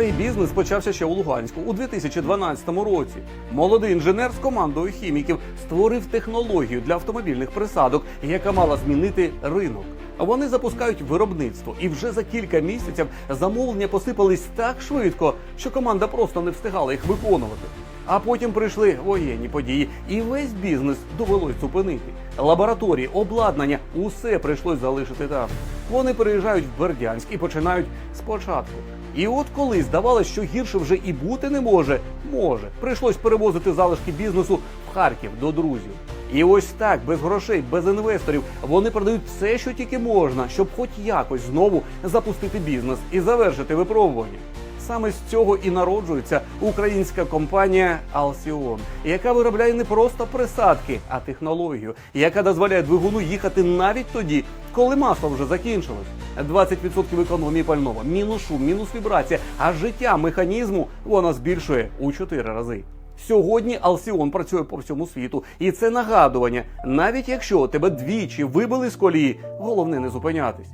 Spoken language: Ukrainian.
Цей бізнес почався ще у Луганську у 2012 році. Молодий інженер з командою хіміків створив технологію для автомобільних присадок, яка мала змінити ринок. Вони запускають виробництво, і вже за кілька місяців замовлення посипались так швидко, що команда просто не встигала їх виконувати. А потім прийшли воєнні події, і весь бізнес довелось зупинити. Лабораторії, обладнання, усе прийшлось залишити там. Вони переїжджають в Бердянськ і починають спочатку. І от коли здавалось, що гірше вже і бути не може, може. Прийшлось перевозити залишки бізнесу в Харків до друзів. І ось так, без грошей, без інвесторів, вони продають все, що тільки можна, щоб хоч якось знову запустити бізнес і завершити випробування. Саме з цього і народжується українська компанія Alcyon, яка виробляє не просто присадки, а технологію, яка дозволяє двигуну їхати навіть тоді, коли масло вже закінчилось. 20% економії пального, мінус шум, мінус вібрація, а життя механізму вона збільшує у 4 рази. Сьогодні Алсіон працює по всьому світу, і це нагадування. Навіть якщо тебе двічі вибили з колії, головне не зупинятись.